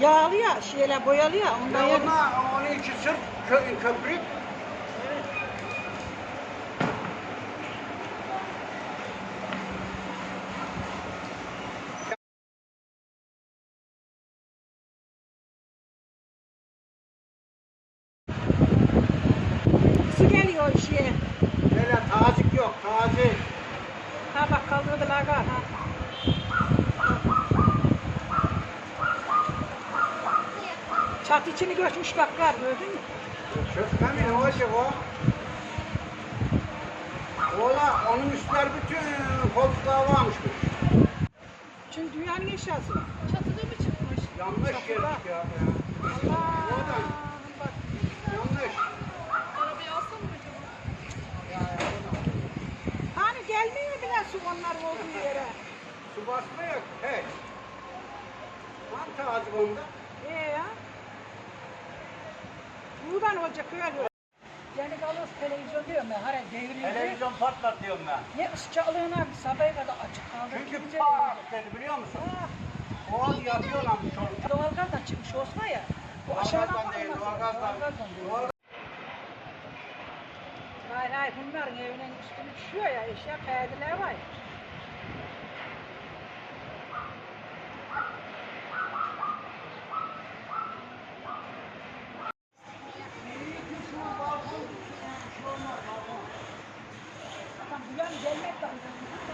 yağlı ya, şeyler boyalı ya. Ondan Ya yani. ona, onun için sırf kö, köprük. Su geliyor şeye. Çat içini göçmüş bak gar gördün mü? Çökme mi? Ne olacak o? Ola, onun üstler bütün koltuklar varmış. Çünkü dünyanın eşyası. Çatıda mı çıkmış? Yanlış Çatıda. geldik ya. ya. Allah. Oradan. Bak. Yanlış. Arabayı alsam mı acaba? Ya, ya, oradan. Hani gelmiyor bile su onlar olduğu yere. Su basma yok. Hiç. Var tazik onda. Ee Buradan olacak öyle. Yani kalırız televizyon diyorum ben. Hara devrildi. Televizyon patlar diyorum ben. Ne ısçalığına sabah kadar açık kaldı. Çünkü pat dedi biliyor musun? Ha, O yapıyorlar bu çocuk. Doğalgazdan çıkmış Osman ya. Bu aşağıdan bakılmaz. doğalgazdan. Değil. Doğal- Hayır hayır bunların evinin üstüne düşüyor ya eşya perdeler var ya. Ninguém me acorda.